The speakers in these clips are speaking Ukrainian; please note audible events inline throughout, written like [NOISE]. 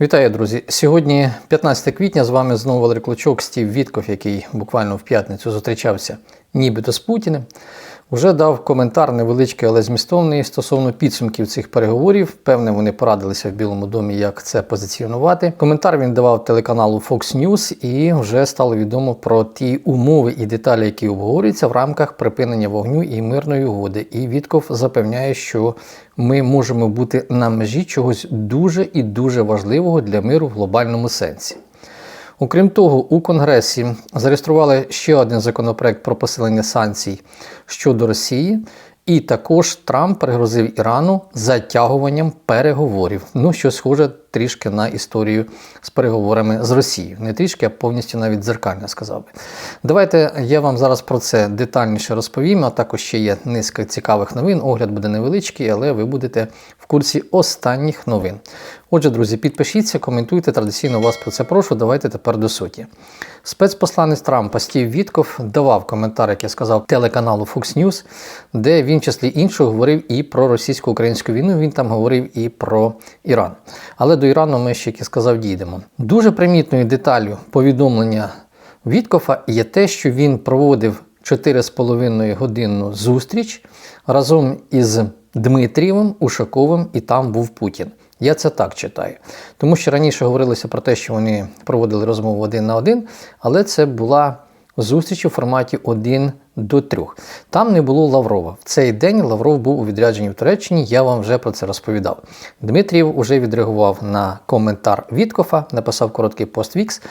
Вітаю, друзі! Сьогодні 15 квітня. З вами знову Валерій Клочок, Стів Вітков, який буквально в п'ятницю зустрічався нібито з Путіним. Уже дав коментар невеличкий, але змістовний стосовно підсумків цих переговорів. Певне, вони порадилися в Білому домі, як це позиціонувати. Коментар він давав телеканалу Fox News і вже стало відомо про ті умови і деталі, які обговорюються в рамках припинення вогню і мирної угоди. І Вітков запевняє, що ми можемо бути на межі чогось дуже і дуже важливого для миру в глобальному сенсі. Окрім того, у Конгресі зареєстрували ще один законопроект про посилення санкцій щодо Росії, і також Трамп пригрозив Ірану затягуванням переговорів. Ну, що схоже трішки на історію з переговорами з Росією. Не трішки, а повністю навіть дзеркально сказав би. Давайте я вам зараз про це детальніше розповім. А також ще є низка цікавих новин. Огляд буде невеличкий, але ви будете в курсі останніх новин. Отже, друзі, підпишіться, коментуйте. Традиційно вас про це прошу. Давайте тепер до суті. Спецпосланець Трампа Стів Вітков давав коментар, як я сказав, телеканалу Fox News, де він, в числі іншого, говорив і про російсько-українську війну. Він там говорив і про Іран. Але до Ірану ми ще, як я сказав, дійдемо. Дуже примітною деталлю повідомлення Віткофа є те, що він проводив 4,5 годинну зустріч разом із Дмитрієвим, Ушаковим, і там був Путін. Я це так читаю. Тому що раніше говорилося про те, що вони проводили розмову один на один, але це була зустріч у форматі один до трьох. Там не було Лаврова. В цей день Лавров був у відрядженні в Туреччині, я вам вже про це розповідав. Дмитрієв уже відреагував на коментар Віткофа, написав короткий пост Вікс,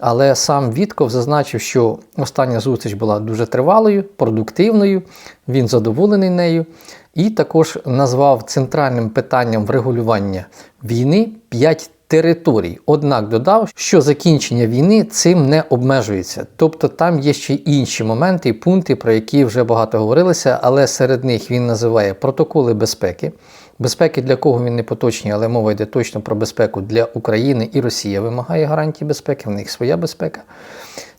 але сам Вітков зазначив, що остання зустріч була дуже тривалою, продуктивною, він задоволений нею. І також назвав центральним питанням врегулювання війни 5 територій. Однак додав, що закінчення війни цим не обмежується. Тобто там є ще інші моменти і пункти, про які вже багато говорилося, але серед них він називає протоколи безпеки. Безпеки для кого він не поточні, але мова йде точно про безпеку для України і Росія вимагає гарантії безпеки, в них своя безпека.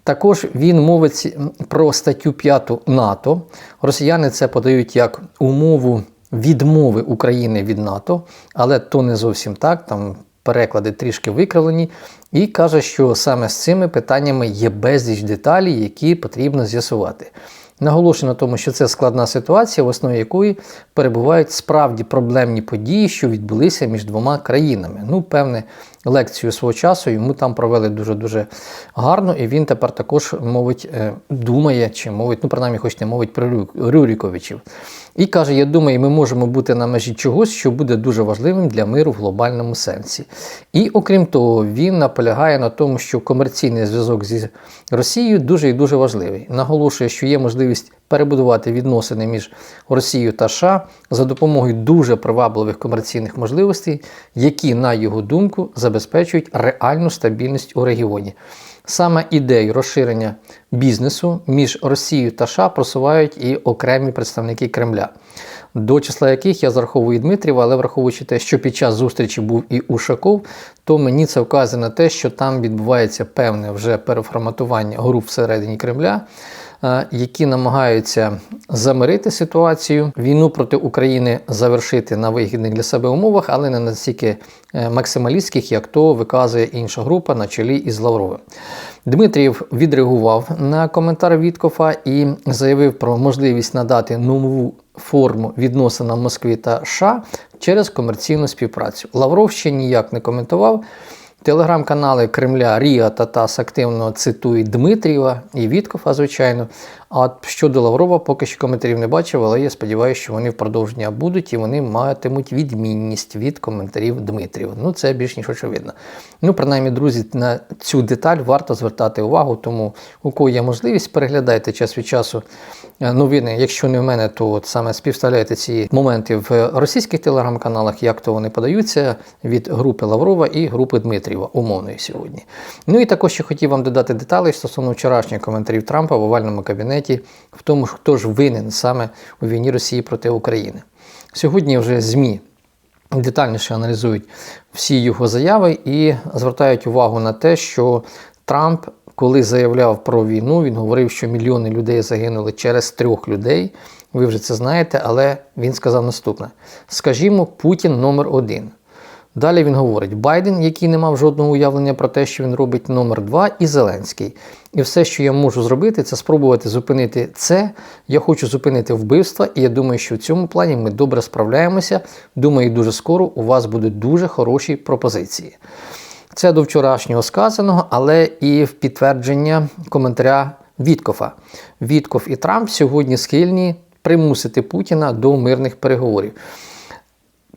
Також він мовить про статтю 5 НАТО. Росіяни це подають як умову відмови України від НАТО, але то не зовсім так. Там переклади трішки викривлені, і каже, що саме з цими питаннями є безліч деталей, які потрібно з'ясувати. Наголошую на тому, що це складна ситуація, в основі якої перебувають справді проблемні події, що відбулися між двома країнами. Ну, певне, лекцію свого часу йому там провели дуже-дуже гарно, і він тепер також мовить, е, думає, чи мовить, ну, принаймні, хоч не мовить про Рюріковичів. І каже: Я думаю, ми можемо бути на межі чогось, що буде дуже важливим для миру в глобальному сенсі. І окрім того, він наполягає на тому, що комерційний зв'язок зі Росією дуже і дуже важливий. Наголошує, що є можливість перебудувати відносини між Росією та США за допомогою дуже привабливих комерційних можливостей, які, на його думку, забезпечують реальну стабільність у регіоні. Саме ідею розширення бізнесу між Росією та США просувають і окремі представники Кремля, до числа яких я зараховую Дмитрів, але враховуючи те, що під час зустрічі був і Ушаков, то мені це вказує на те, що там відбувається певне вже переформатування груп всередині Кремля. Які намагаються замирити ситуацію, війну проти України завершити на вигідних для себе умовах, але не настільки е, максималістських, як то виказує інша група на чолі із Лавровим. Дмитрієв відреагував на коментар Віткофа і заявив про можливість надати нову форму відносинам Москви та США через комерційну співпрацю. Лавров ще ніяк не коментував. Телеграм-канали Кремля Ріа та ТАСС активно цитують Дмитрієва і Віткофа, звичайно. А щодо Лаврова, поки що коментарів не бачив, але я сподіваюся, що вони впродовж дня будуть і вони матимуть відмінність від коментарів Дмитрієва. Ну, це більш ніж очевидно. Ну, принаймні, друзі, на цю деталь варто звертати увагу, тому у кого є можливість, переглядайте час від часу е, новини. Якщо не в мене, то от саме співставляйте ці моменти в російських телеграм-каналах, як то вони подаються від групи Лаврова і групи Дмитрієва, умовної сьогодні. Ну і також ще хотів вам додати деталі стосовно вчорашніх коментарів Трампа в овальному кабінеті в тому, хто ж винен саме у війні Росії проти України. Сьогодні вже ЗМІ детальніше аналізують всі його заяви і звертають увагу на те, що Трамп, коли заявляв про війну, він говорив, що мільйони людей загинули через трьох людей. Ви вже це знаєте, але він сказав наступне: скажімо, Путін номер один. Далі він говорить: Байден, який не мав жодного уявлення про те, що він робить номер два, і Зеленський. І все, що я можу зробити, це спробувати зупинити це. Я хочу зупинити вбивства, і я думаю, що в цьому плані ми добре справляємося. Думаю, дуже скоро у вас будуть дуже хороші пропозиції. Це до вчорашнього сказаного, але і в підтвердження коментаря Віткофа. Вітков і Трамп сьогодні схильні примусити Путіна до мирних переговорів.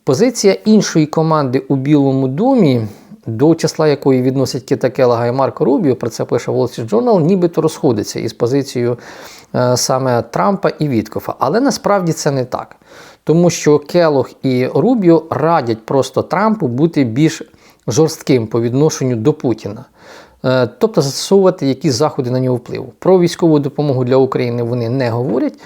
Позиція іншої команди у Білому домі, до числа якої відносять Кіта Келага і Марко Рубіо, про це пише Wall Street Journal, нібито розходиться із позицією е, саме Трампа і Віткофа. Але насправді це не так. Тому що Келог і Рубіо радять просто Трампу бути більш жорстким по відношенню до Путіна. Е, Тобто застосовувати якісь заходи на нього впливу. Про військову допомогу для України вони не говорять,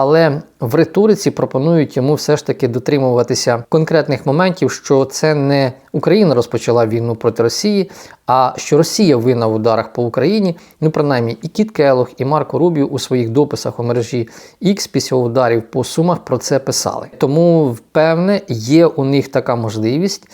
але в риториці пропонують йому все ж таки дотримуватися конкретних моментів, що це не Україна розпочала війну проти Росії, а що Росія винна в ударах по Україні. Ну, принаймні, і Кіт Келох, і Марко Рубіо у своїх дописах у мережі X після ударів по сумах про це писали. Тому, певне, є у них така можливість,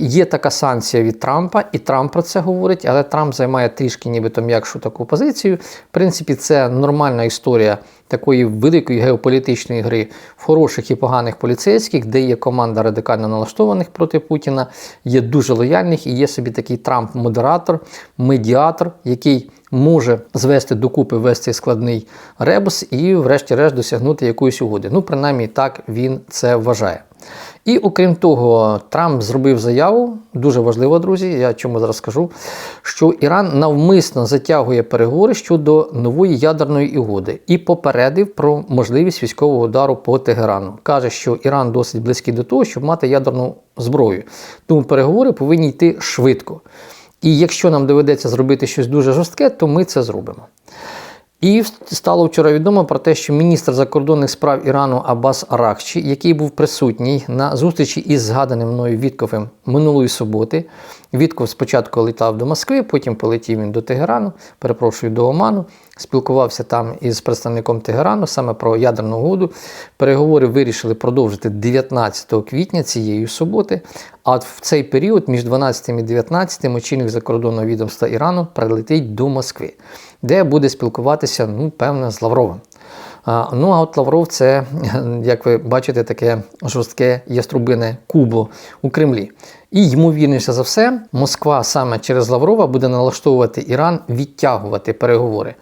є така санкція від Трампа, і Трамп про це говорить, але Трамп займає трішки нібито м'якшу таку позицію. В принципі, це нормальна історія такої великої геополітичної гри в хороших і поганих поліцейських, де є команда радикально налаштованих проти Путіна, є дуже лояльних і є собі такий Трамп-модератор, медіатор, який може звести докупи весь цей складний ребус і, врешті-решт, досягнути якоїсь угоди. Ну, принаймні, так він це вважає. І окрім того, Трамп зробив заяву, дуже важливо, друзі. Я чому зараз скажу, що Іран навмисно затягує переговори щодо нової ядерної угоди і попередив про можливість військового удару по Тегерану. Каже, що Іран досить близький до того, щоб мати ядерну зброю. Тому переговори повинні йти швидко. І якщо нам доведеться зробити щось дуже жорстке, то ми це зробимо. І стало вчора відомо про те, що міністр закордонних справ Ірану Аббас Аракчі, який був присутній на зустрічі із згаданим мною Вітковим минулої суботи. Вітков спочатку літав до Москви, потім полетів він до Тегерану, перепрошую до Оману, спілкувався там із представником Тегерану саме про ядерну угоду. Переговори вирішили продовжити 19 квітня цієї суботи. А в цей період між 12 і 19 очільник закордонного відомства Ірану прилетить до Москви, де буде спілкуватися, ну, певно, з Лавровим. Ну, а от Лавров це, [LAUGHS] як ви бачите, таке жорстке яструбине кубло у Кремлі. І ймовірніше за все, Москва саме через Лаврова буде налаштовувати Іран відтягувати переговори.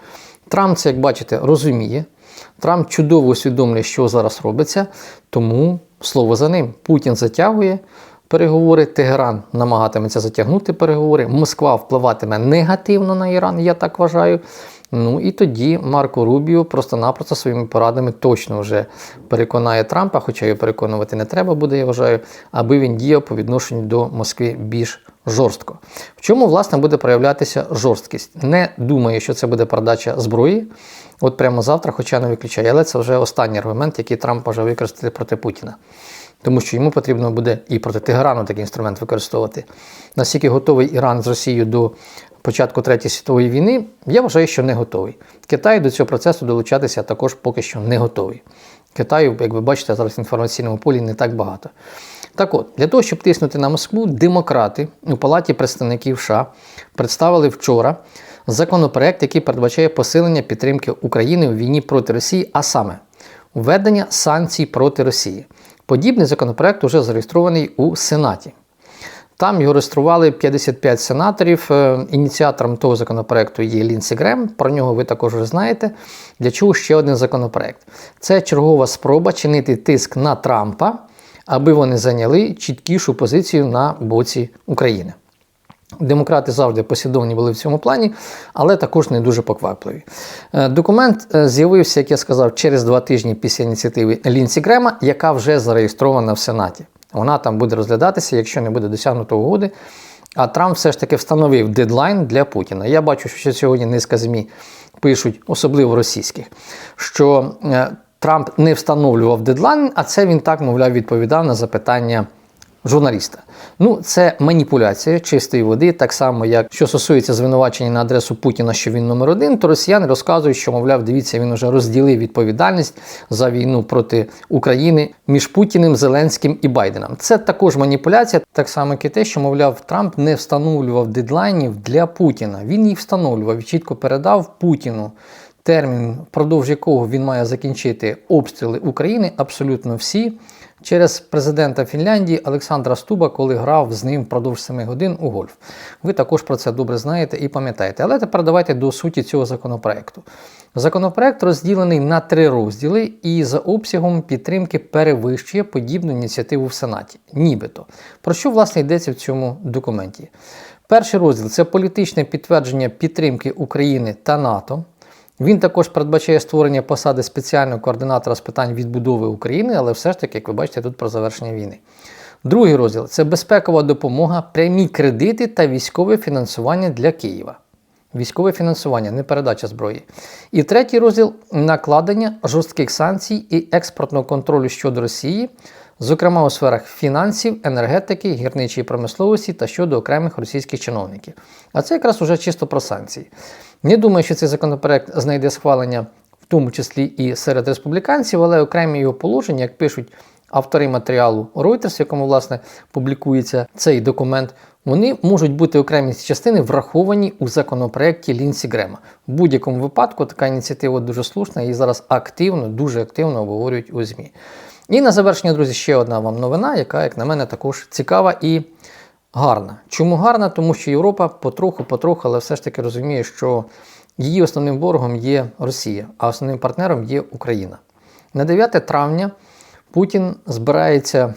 Трамп це, як бачите, розуміє. Трамп чудово усвідомлює, що зараз робиться, тому слово за ним. Путін затягує переговори, Тегеран намагатиметься затягнути переговори, Москва впливатиме негативно на Іран, я так вважаю. Ну і тоді Марко Рубіо просто-напросто своїми порадами точно вже переконає Трампа, хоча його переконувати не треба буде, я вважаю, аби він діяв по відношенню до Москви більш жорстко. В чому, власне, буде проявлятися жорсткість? Не думаю, що це буде продача зброї. От прямо завтра, хоча не виключаю, але це вже останній аргумент, який Трамп може використати проти Путіна. Тому що йому потрібно буде і проти Тегерану такий інструмент використовувати. Наскільки готовий Іран з Росією до початку Третьої світової війни, я вважаю, що не готовий. Китай до цього процесу долучатися також поки що не готовий. Китаю, як ви бачите, зараз в інформаційному полі не так багато. Так от, для того, щоб тиснути на Москву, демократи у Палаті представників США представили вчора законопроект, який передбачає посилення підтримки України у війні проти Росії, а саме введення санкцій проти Росії. Подібний законопроект вже зареєстрований у Сенаті. Там його реєстрували 55 сенаторів. Е, Ініціатором того законопроекту є Лінсі Грем. Про нього ви також вже знаєте. Для чого ще один законопроект? Це чергова спроба чинити тиск на Трампа, аби вони зайняли чіткішу позицію на боці України. Демократи завжди послідовні були в цьому плані, але також не дуже поквапливі. Е, Документ е, з'явився, як я сказав, через два тижні після ініціативи Лінсі Грема, яка вже зареєстрована в Сенаті. Вона там буде розглядатися, якщо не буде досягнуто угоди. А Трамп все ж таки встановив дедлайн для Путіна. Я бачу, що сьогодні низка ЗМІ пишуть, особливо російських, що е, Трамп не встановлював дедлайн, а це він так, мовляв, відповідав на запитання журналіста. Ну, це маніпуляція чистої води, так само, як що стосується звинувачення на адресу Путіна, що він номер один, то росіяни розказують, що, мовляв, дивіться, він вже розділив відповідальність за війну проти України між Путіним, Зеленським і Байденом. Це також маніпуляція, так само, як і те, що, мовляв, Трамп не встановлював дедлайнів для Путіна. Він їх встановлював і чітко передав Путіну. Термін, впродовж якого він має закінчити обстріли України, абсолютно всі через президента Фінляндії Олександра Стуба, коли грав з ним впродовж 7 годин у гольф. Ви також про це добре знаєте і пам'ятаєте. Але тепер давайте до суті цього законопроекту. Законопроект розділений на три розділи і за обсягом підтримки перевищує подібну ініціативу в Сенаті. Нібито. Про що власне йдеться в цьому документі? Перший розділ це політичне підтвердження підтримки України та НАТО. Він також передбачає створення посади спеціального координатора з питань відбудови України, але все ж таки, як ви бачите, тут про завершення війни. Другий розділ це безпекова допомога, прямі кредити та військове фінансування для Києва. Військове фінансування, не передача зброї. І третій розділ накладення жорстких санкцій і експортного контролю щодо Росії, зокрема у сферах фінансів, енергетики, гірничої промисловості та щодо окремих російських чиновників. А це якраз уже чисто про санкції. Не думаю, що цей законопроект знайде схвалення, в тому числі і серед республіканців, але окремі його положення, як пишуть автори матеріалу Reuters, в якому власне публікується цей документ, вони можуть бути окремі частини враховані у законопроекті Лінсі Грема. В будь-якому випадку така ініціатива дуже слушна і зараз активно, дуже активно обговорюють у ЗМІ. І на завершення, друзі, ще одна вам новина, яка, як на мене, також цікава і гарна. Чому гарна? Тому що Європа потроху-потроху, але все ж таки розуміє, що її основним ворогом є Росія, а основним партнером є Україна. На 9 травня Путін збирається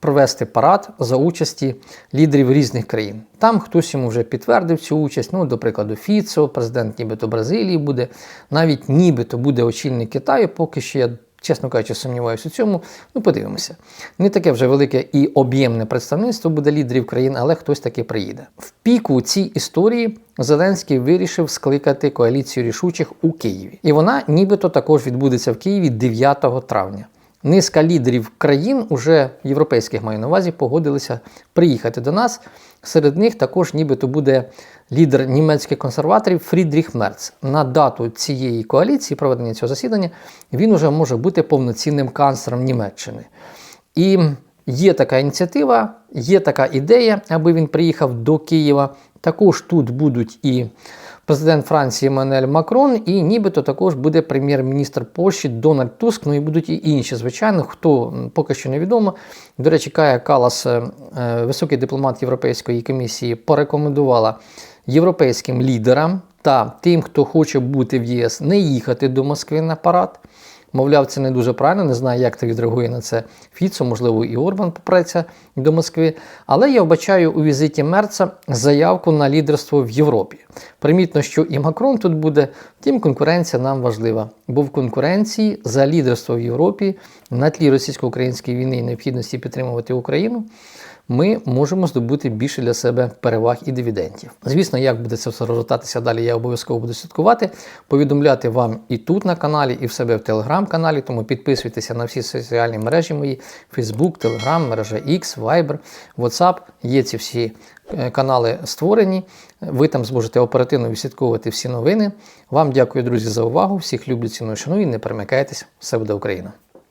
провести парад за участі лідерів різних країн. Там хтось йому вже підтвердив цю участь. Ну, до прикладу, Фіцо, президент нібито Бразилії буде, навіть нібито буде очільник Китаю, поки що я. Чесно кажучи, сумніваюся у цьому. Ну, подивимося. Не таке вже велике і об'ємне представництво буде лідерів країн, але хтось таки приїде. В піку цій історії Зеленський вирішив скликати коаліцію рішучих у Києві. І вона нібито також відбудеться в Києві 9 травня. Низка лідерів країн, уже європейських маю на увазі, погодилися приїхати до нас. Серед них також нібито буде лідер німецьких консерваторів Фрідріх Мерц. На дату цієї коаліції, проведення цього засідання, він уже може бути повноцінним канцлером Німеччини. І є така ініціатива, є така ідея, аби він приїхав до Києва. Також тут будуть і президент Франції Мануель Макрон, і нібито також буде прем'єр-міністр Польщі Дональд Туск. Ну і будуть і інші, звичайно, хто поки що невідомо. До речі, Кая Калас, е, високий дипломат Європейської комісії, порекомендувала європейським лідерам та тим, хто хоче бути в ЄС, не їхати до Москви на парад. Мовляв, це не дуже правильно, не знаю, як ти відреагує на це Фіцо, можливо, і Орбан попреться до Москви. Але я вбачаю у візиті Мерца заявку на лідерство в Європі. Примітно, що і Макрон тут буде, втім конкуренція нам важлива. Бо в конкуренції за лідерство в Європі на тлі російсько-української війни і необхідності підтримувати Україну ми можемо здобути більше для себе переваг і дивідендів. Звісно, як буде це все розгортатися далі, я обов'язково буду слідкувати, повідомляти вам і тут на каналі, і в себе в телеграм-каналі. Тому підписуйтеся на всі соціальні мережі мої: Facebook, Telegram, мережа X, Viber, WhatsApp. Є ці всі е, канали створені. Ви там зможете оперативно відслідковувати всі новини. Вам дякую, друзі, за увагу. Всіх люблю, ціную, шаную. Не перемикайтесь. Все буде Україна!